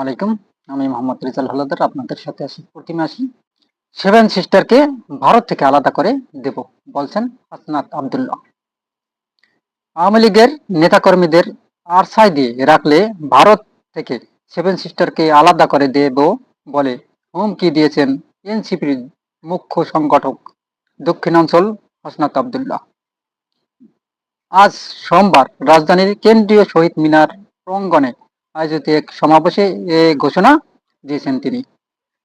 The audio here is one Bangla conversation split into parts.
আলাইকুম। আমি মোহাম্মদ রিজাল হালাদার, আপনাদের সাথে আছি প্রতি মাসে সেভেন সিস্টারকে ভারত থেকে আলাদা করে দেব, বলছেন হাসনাত আবদুল্লাহ। আওয়ামী লীগের নেতাকর্মীদের আরসাই দিয়ে রাখলে ভারত থেকে সেভেন সিস্টারকে আলাদা করে দেব বলে হুমকি দিয়েছেন এনসিপির মুখ্য সংগঠক, দক্ষিণাঞ্চল হাসনাত আবদুল্লাহ। আজ সোমবার রাজধানীর কেন্দ্রীয় শহীদ মিনার প্রাঙ্গণে আয়োজিত এক সমাবেশে এ ঘোষণা দিয়েছেন তিনি।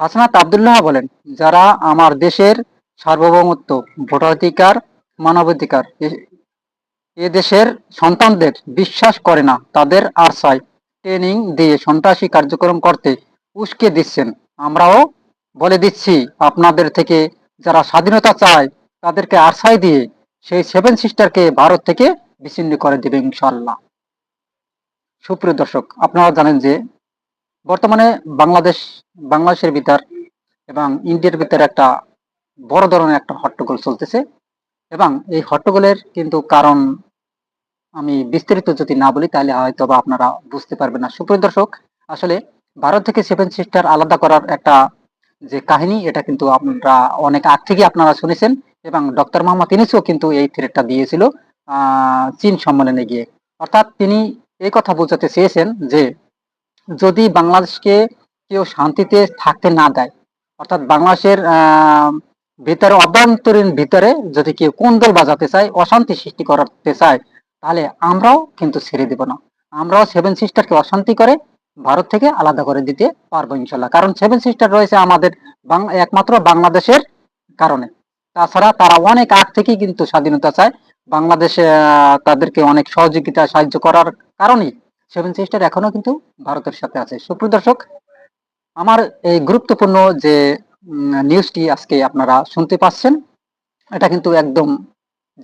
হাসনাত আবদুল্লাহ বলেন, যারা আমার দেশের সার্বভৌমত্ব, ভোটাধিকার, মানবাধিকার, এ- দেশের সন্তানদের বিশ্বাস করে না, তাদের আরসাই ট্রেনিং দিয়ে সন্ত্রাসী কার্যক্রম করতে উস্কে দিচ্ছেন, আমরাও বলে দিচ্ছি, আপনাদের থেকে যারা স্বাধীনতা চায়, তাদেরকে আরসাই দিয়ে সেই সেভেন সিস্টারকে ভারত থেকে বিচ্ছিন্ন করে দেবে ইনশাল্লাহ সুপ্রিয় দর্শক আপনারা জানেন যে বর্তমানে বাংলাদেশ বাংলাদেশের ভিতর এবং ইন্ডিয়ার ভিতর একটা বড় ধরনের একটা হট্টগোল চলতেছে এবং এই হট্টগোলের কিন্তু কারণ আমি বিস্তারিত যদি না বলি তাহলে হয়তো বা আপনারা বুঝতে পারবেন না। সুপ্রিয় দর্শক আসলে ভারত থেকে সেভেন সিস্টার আলাদা করার একটা যে কাহিনী এটা কিন্তু আপনারা অনেক আগ থেকে আপনারা শুনেছেন এবং ডক্টর মোহাম্মদ ইনিসও কিন্তু এই থ্রেটটা দিয়েছিল আহ, চীন সম্মেলনে গিয়ে। অর্থাৎ তিনি এই কথা বোঝাতে চেয়েছেন যে যদি বাংলাদেশকে কেউ শান্তিতে থাকতে না দেয়, অর্থাৎ বাংলাদেশের ভিতরে, অভ্যন্তরীণ ভিতরে যদি কেউ কোন্দল বাজাতে চায়, অশান্তি সৃষ্টি করতে চায়, তাহলে আমরাও কিন্তু ছেড়ে দেব না। আমরাও সেভেন সিস্টারকে অশান্তি করে ভারত থেকে আলাদা করে দিতে পারব ইনশাল্লাহ। কারণ সেভেন সিস্টার রয়েছে আমাদের একমাত্র বাংলাদেশের কারণে। তাছাড়া তারা অনেক আগ থেকেই কিন্তু স্বাধীনতা চায়। বাংলাদেশে তাদেরকে অনেক সহযোগিতা, সাহায্য করার কারণেই সেভেন সিস্টার এখনও কিন্তু ভারতের সাথে আছে। সুপ্রিয় দর্শক, আমার এই গুরুত্বপূর্ণ যে নিউজটি আজকে আপনারা শুনতে পাচ্ছেন, এটা কিন্তু একদম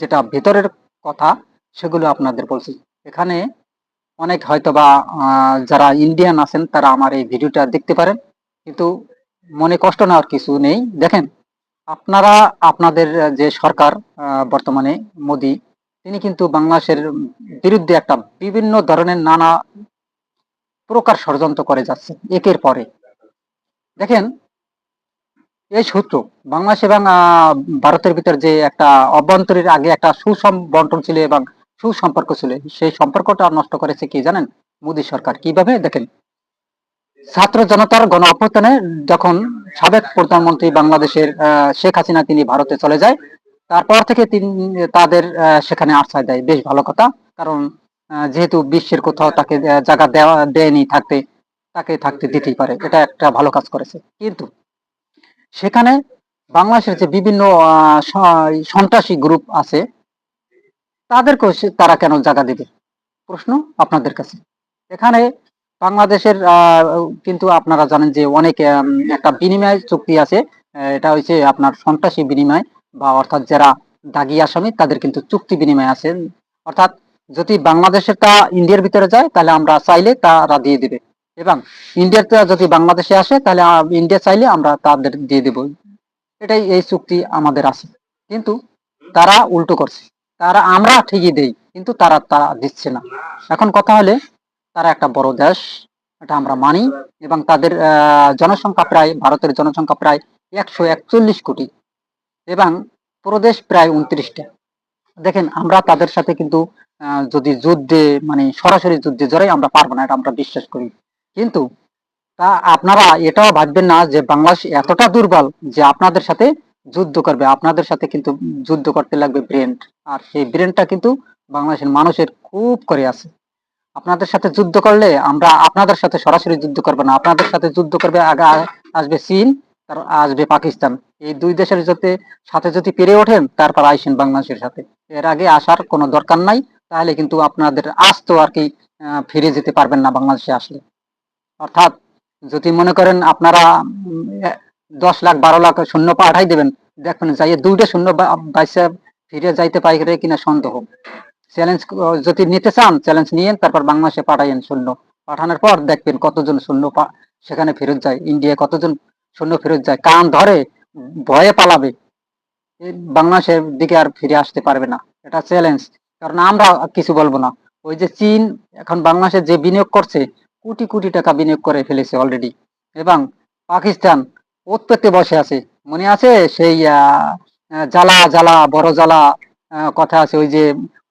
যেটা ভেতরের কথা, সেগুলো আপনাদের বলছি। এখানে অনেক হয়তোবা যারা ইন্ডিয়ান আছেন, তারা আমার এই ভিডিওটা দেখতে পারেন। কিন্তু মনে কষ্ট নেওয়ার কিছু নেই। দেখেন আপনারা, আপনাদের যে সরকার বর্তমানে মোদি, তিনি কিন্তু বাংলাদেশের বিরুদ্ধে একটা বিভিন্ন ধরনের নানা প্রকার ষড়যন্ত্র করে যাচ্ছে, একের পরে দেখেন, এই সূত্র, বাংলাদেশ এবং ভারতের ভিতর যে একটা অভ্যন্তরীণ, আগে একটা সুসম বন্টন ছিল এবং সুসম্পর্ক ছিল, সেই সম্পর্কটা নষ্ট করেছে কি জানেন? মোদী সরকার। কীভাবে? দেখেন ছাত্র জনতার গণ অভ্যুত্থানে যখন সাবেক প্রধানমন্ত্রী বাংলাদেশের শেখ হাসিনা, তিনি ভারতে চলে যায়, তারপর থেকে তিনি, তাদের সেখানে আশ্রয় দেয়। বেশ ভালো কথা। কারণ যেহেতু বিশ্বের কোথাও তাকে জায়গা দেওয়া, দেয়নি থাকতে, তাকে থাকতে দিতেই পারে। এটা একটা ভালো কাজ করেছে। কিন্তু সেখানে বাংলাদেশের যে বিভিন্ন সন্ত্রাসী গ্রুপ আছে, তাদেরকেও তারা কেন জায়গা দেবে? প্রশ্ন আপনাদের কাছে। এখানে বাংলাদেশের কিন্তু আপনারা জানেন যে অনেক একটা বিনিময় চুক্তি আছে এটা হচ্ছে আপনার সন্ত্রাসী বিনিময় বা অর্থাৎ যারা দাগি আসামি, তাদের কিন্তু চুক্তি বিনিময় আছে। অর্থাৎ যদি বাংলাদেশের তা ইন্ডিয়ার ভিতরে যায়, তাহলে আমরা চাইলে তারা দিয়ে দিবে। এবং ইন্ডিয়ার যদি বাংলাদেশে আসে, তাহলে ইন্ডিয়া চাইলে আমরা তাদের দিয়ে দেব। এটাই এই চুক্তি আমাদের আছে। কিন্তু তারা উল্টো করছে। তারা আমরা ঠিকই দেই, কিন্তু তারা তা দিচ্ছে না। এখন কথা হলে তারা একটা বড় দেশ, এটা আমরা মানি এবং তাদের জনসংখ্যা প্রায়, ভারতের জনসংখ্যা প্রায় একশো একচল্লিশ কোটি এবং প্রদেশ প্রায় উনত্রিশটা। দেখেন, আমরা তাদের সাথে কিন্তু যদি যুদ্ধে মানে সরাসরি যুদ্ধে জড়াই, আমরা পারব না, এটা আমরা বিশ্বাস করি। কিন্তু তা আপনারা এটাও ভাববেন না যে বাংলাদেশ এতটা দুর্বল যে আপনাদের সাথে যুদ্ধ করবে। আপনাদের সাথে কিন্তু যুদ্ধ করতে লাগবে ব্রেন আর সেই ব্রেনটা কিন্তু বাংলাদেশের মানুষের খুব করে আছে। আপনাদের সাথে যুদ্ধ করলে আমরা আপনাদের সাথে সরাসরি যুদ্ধ করব না। আপনাদের সাথে যুদ্ধ করবে আগে আসবে চীন, তার আসবে পাকিস্তান। এই দুই দেশের সাথে সাথে যদি পেরে ওঠেন, তারপর আইসেন বাংলাদেশের সাথে। এর আগে আসার কোনো দরকার নাই, তাহলে কিন্তু আপনাদের আজ তো আর কি ফিরে যেতে পারবেন না বাংলাদেশে আসলে। অর্থাৎ যদি মনে করেন আপনারা দশ লাখ, বারো লাখ শূন্য পাঠাই দেবেন, দেখবেন যাই দুইটা শূন্য বা- বাইসে ফিরে যাইতে পারে কিনা সন্দেহ। চ্যালেঞ্জ যদি নিতে চান চ্যালেঞ্জ নিয়েন, তারপর বাংলাদেশে পাঠাইয়েন শূন্য। পাঠানোর পর দেখবেন কতজন শূন্য সেখানে ফেরত যায়। ইন্ডিয়ায় কতজন শূন্য ফেরত যায়? কান ধরে ভয়ে পালাবে। বাংলাদেশের দিকে আর ফিরে আসতে পারবে না। এটা চ্যালেঞ্জ কারণ আমরা কিছু বলব না। ওই যে চীন, এখন বাংলাদেশে যে বিনিয়োগ করছে, কোটি কোটি টাকা বিনিয়োগ করে ফেলেছে অলরেডি এবং পাকিস্তান ওত পেতে বসে আছে। মনে আছে সেই জ্বালা জ্বালা, বড় জ্বালা কথা আছে, ওই যে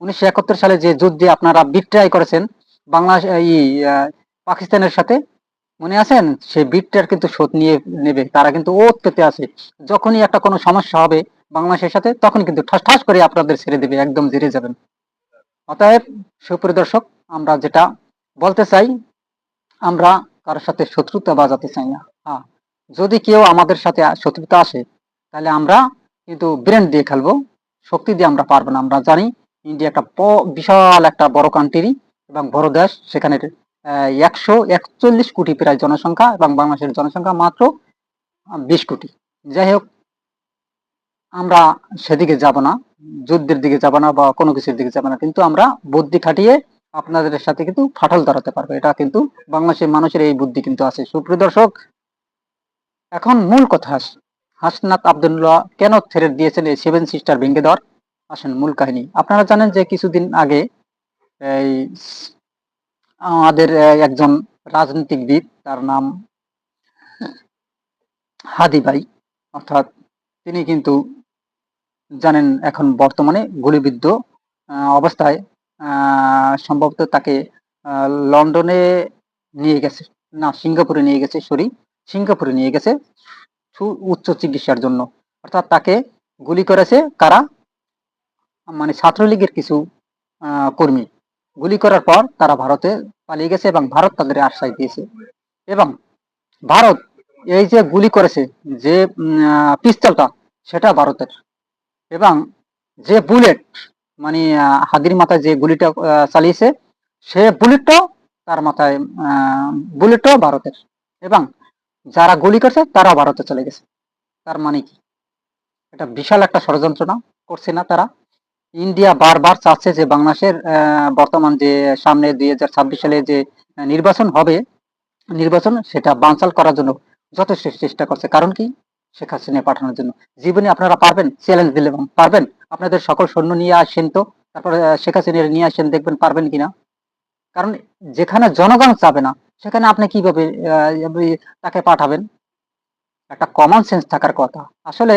উনিশশো একাত্তর সালে যে যুদ্ধে আপনারা বিট্রাই করেছেন, বাংলাদেশ ই পাকিস্তানের সাথে, মনে আছেন? সেই বিটটার কিন্তু শোধ নিয়ে নেবে, তারা কিন্তু ওত পেতে আছে। যখনই একটা কোনো সমস্যা হবে বাংলাদেশের সাথে, তখন কিন্তু ঠাস ঠাস করে আপনাদের ছেড়ে দেবে, একদম জিরে যাবেন। অতএব, সুপ্রিয় দর্শক, আমরা যেটা বলতে চাই, আমরা কারোর সাথে শত্রুতা বাজাতে চাই না। হ্যাঁ যদি কেউ আমাদের সাথে শত্রুতা আসে, তাহলে আমরা কিন্তু ব্রেন দিয়ে খেলব। শক্তি দিয়ে আমরা পারব না। আমরা জানি ইন্ডিয়া একটা বিশাল একটা বড় কান্ট্রি এবং বড় দেশ। সেখানে একশো একচল্লিশ কোটি প্রায় জনসংখ্যা এবং বাংলাদেশের জনসংখ্যা মাত্র বিশ কোটি। যাই হোক, আমরা সেদিকে যাব না, যুদ্ধের দিকে যাব না বা কোনো কিছুর দিকে যাব না। কিন্তু আমরা বুদ্ধি খাটিয়ে আপনাদের সাথে কিন্তু ফাটল ধরাতে পারব। এটা কিন্তু বাংলাদেশের মানুষের এই বুদ্ধি কিন্তু আছে। সুপ্রিয় দর্শক, এখন মূল কথা হাসনাত আবদুল্লাহ কেন থ্রেট দিয়েছেন এই সেভেন সিস্টার ভেঙে দেওয়ার? আসেন মূল কাহিনী। আপনারা জানেন যে কিছুদিন আগে এই আমাদের একজন রাজনীতিকবিদ তার নাম হাদি ভাই, অর্থাৎ তিনি কিন্তু জানেন এখন বর্তমানে গুলিবিদ্ধ অবস্থায় সম্ভবত তাকে লন্ডনে নিয়ে গেছে, না, সিঙ্গাপুরে নিয়ে গেছে, সরি, সিঙ্গাপুরে নিয়ে গেছে। উচ্চ চিকিৎসার জন্য। অর্থাৎ তাকে গুলি করেছে কারা? মানে ছাত্রলীগের কিছু কর্মী। গুলি করার পর তারা ভারতে পালিয়ে গেছে এবং ভারত তাদের আশ্রয় দিয়েছে। এবং ভারত এই যে গুলি করেছে, যে পিস্তলটা, সেটা ভারতের। এবং যে বুলেট মানে হাদির মাথায় যে গুলিটা চালিয়েছে, সে বুলেটটাও তার মাথায় বুলেটটাও ভারতের। এবং যারা গুলি করছে তারা ভারতে চলে গেছে। তার মানে কি? এটা বিশাল একটা ষড়যন্ত্র না? করছে না তারা। ইন্ডিয়া বারবার চাচ্ছে যে বাংলাদেশের বর্তমান যে সামনে দুই হাজার ছাব্বিশ সালে যে নির্বাচন হবে, নির্বাচন সেটা বানচাল করার জন্য যথেষ্ট চেষ্টা করছে। কারণ কি? শেখ হাসিনা পাঠানোর জন্য। জীবনে আপনারা পারবেন, চ্যালেঞ্জ দিলে পারবেন। আপনাদের সকল সৈন্য নিয়ে আসেন তো, তারপরে শেখ হাসিনা নিয়ে আসেন, দেখবেন পারবেন কিনা? কারণ যেখানে জনগণ চাবে না সেখানে আপনি কীভাবে তাকে পাঠাবেন? একটা কমন সেন্স থাকার কথা। আসলে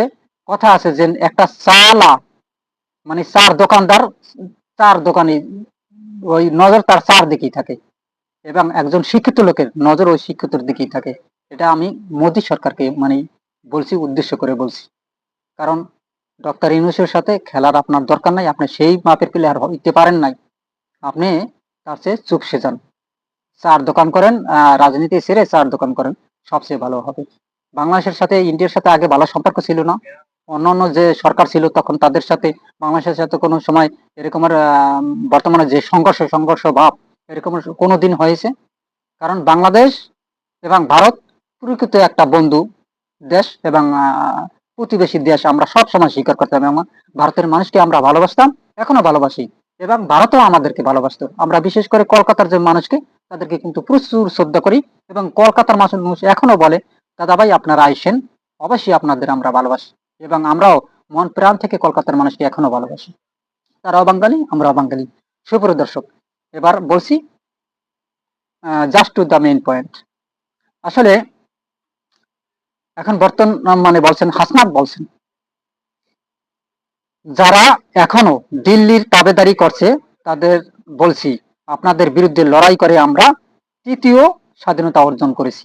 কথা আছে যে একটা চালা মানে চার দোকানদার, চার দোকানে, ওই নজর তার চার দিকেই থাকে। এবং একজন শিক্ষিত লোকের নজর ওই শিক্ষিতর দিকেই থাকে। এটা আমি মোদী সরকারকে মানে বলছি, উদ্দেশ্য করে বলছি। কারণ ডক্টর ইউনুসের সাথে খেলার আপনার দরকার নাই, আপনি সেই মাপের প্লেয়ার হইতে পারেন নাই। আপনি তার চেয়ে চুপসে যান। চার দোকান করেন রাজনীতি ছেড়ে চার দোকান করেন, সবচেয়ে ভালো হবে। বাংলাদেশের সাথে, ইন্ডিয়ার সাথে আগে ভালো সম্পর্ক ছিল না। অন্যান্য যে সরকার ছিল, তখন তাদের সাথে, বাংলাদেশের সাথে কোনো সময় এরকমের বর্তমানে যে সংঘর্ষ সংঘর্ষ ভাব, এরকম কোনো দিন হয়েছে। কারণ বাংলাদেশ এবং ভারত প্রকৃত একটা বন্ধু দেশ এবং প্রতিবেশী দেশ আমরা সব সময় স্বীকার করতাম এবং ভারতের মানুষকে আমরা ভালোবাসতাম, এখনও ভালোবাসি। এবং ভারতও আমাদেরকে ভালোবাসতো। আমরা বিশেষ করে কলকাতার যে মানুষকে, তাদেরকে কিন্তু প্রচুর শ্রদ্ধা করি এবং কলকাতার মানুষ এখনও বলে, দাদা ভাই, আপনারা আইসেন, অবশ্যই আপনাদের আমরা ভালোবাসি। এবং আমরাও মন প্রাণ থেকে কলকাতার মানুষকে এখনও ভালোবাসি। তারাও বাঙালি আমরাও বাঙালি সুপ্রিয় দর্শক, এবার বলছি just to the main point আসলে এখন বর্তমান মানে বলছেন, হাসনাত বলছেন। যারা এখনও দিল্লির তাবেদারি করছে, তাদের বলছি, আপনাদের বিরুদ্ধে লড়াই করে আমরা তৃতীয় স্বাধীনতা অর্জন করেছি।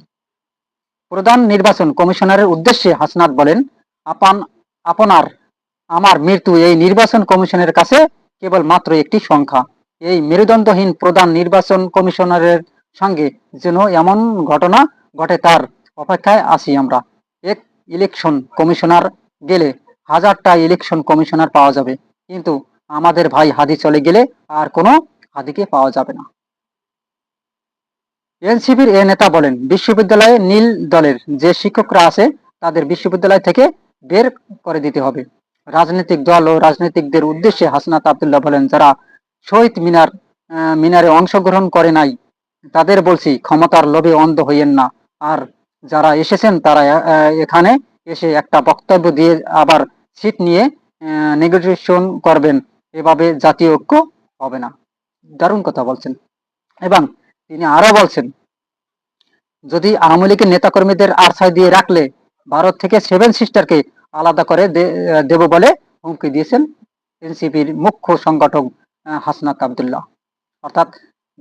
প্রধান নির্বাচন কমিশনারের উদ্দেশ্যে হাসনাত বলেন, আপান আপনার আমার মৃত্যু এই নির্বাচন কমিশনের কাছে কেবল মাত্র একটি সংখ্যা। এই মেরুদণ্ডহীন প্রধান নির্বাচন কমিশনারের সঙ্গে যেন এমন ঘটনা ঘটে তার অপেক্ষায় আছি আমরা। এক ইলেকশন কমিশনার গেলে হাজারটা ইলেকশন কমিশনার পাওয়া যাবে। কিন্তু আমাদের ভাই হাদি চলে গেলে আর কোনো হাদিকে পাওয়া যাবে না। এনসিপির এ নেতা বলেন, বিশ্ববিদ্যালয়ে নীল দলের যে শিক্ষকরা আছে, তাদের বিশ্ববিদ্যালয় থেকে বের করে দিতে হবে। রাজনৈতিক দল ও রাজনৈতিকদের উদ্দেশ্যে হাসনাত আবদুল্লাহ বলেন, যারা শহীদ মিনার মিনারে অংশগ্রহণ করে নাই, তাদের বলছি, ক্ষমতার লোভে অন্ধ হইয়েন না। আর যারা এসেছেন, তারা এখানে এসে একটা বক্তব্য দিয়ে আবার সিট নিয়ে নেগোসিয়েশন করবেন। এভাবে জাতীয় ঐক্য হবে না। দারুণ কথা বলছেন। এবং তিনি আরও বলছেন যদি আওয়ামী লীগের নেতাকর্মীদের আশ্রয় দিয়ে রাখলে ভারত থেকে সেভেন সিস্টারকে আলাদা করে দেব বলে হুমকি দিয়েছেন এনসিপির মুখ্য সংগঠক আহ, হাসনাত আবদুল্লাহ। অর্থাৎ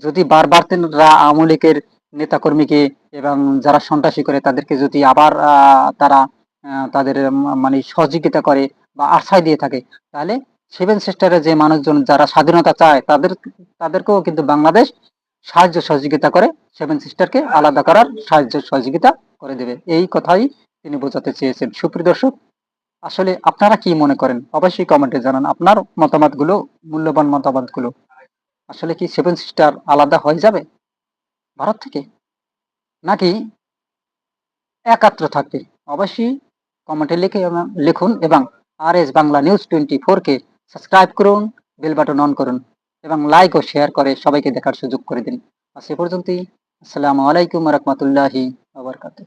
যদি বারবার তারা আওয়ামী লীগের নেতাকর্মীকে এবং যারা সন্ত্রাসী করে তাদেরকে যদি আবার তারা তাদের মানে সহযোগিতা করে বা আশ্রয় দিয়ে থাকে। তাহলে সেভেন সিস্টারের যে মানুষজন যারা স্বাধীনতা চায়, তাদের, তাদেরকেও কিন্তু বাংলাদেশ সাহায্য সহযোগিতা করে, সেভেন সিস্টারকে আলাদা করার সাহায্য সহযোগিতা করে দেবে। এই কথাই তিনি বোঝাতে চেয়েছেন। সুপ্রিয় দর্শক, আসলে আপনারা কি মনে করেন? অবশ্যই কমেন্টে জানান আপনার মতামতগুলো, মূল্যবান মতামতগুলো। আসলে কি সেভেন সিস্টার আলাদা হয়ে যাবে ভারত থেকে? নাকি একাত্র থাকবে? অবশ্যই কমেন্টে লিখে লিখুন এবং R S Bangla news twenty ফোরকে সাবস্ক্রাইব করুন বেল বাটন অন করুন এবং লাইক ও শেয়ার করে সবাইকে দেখার সুযোগ করে দিন। আর সে পর্যন্তই। আসসালামু আলাইকুম রহমতুল্লাহি আবরকাতুহ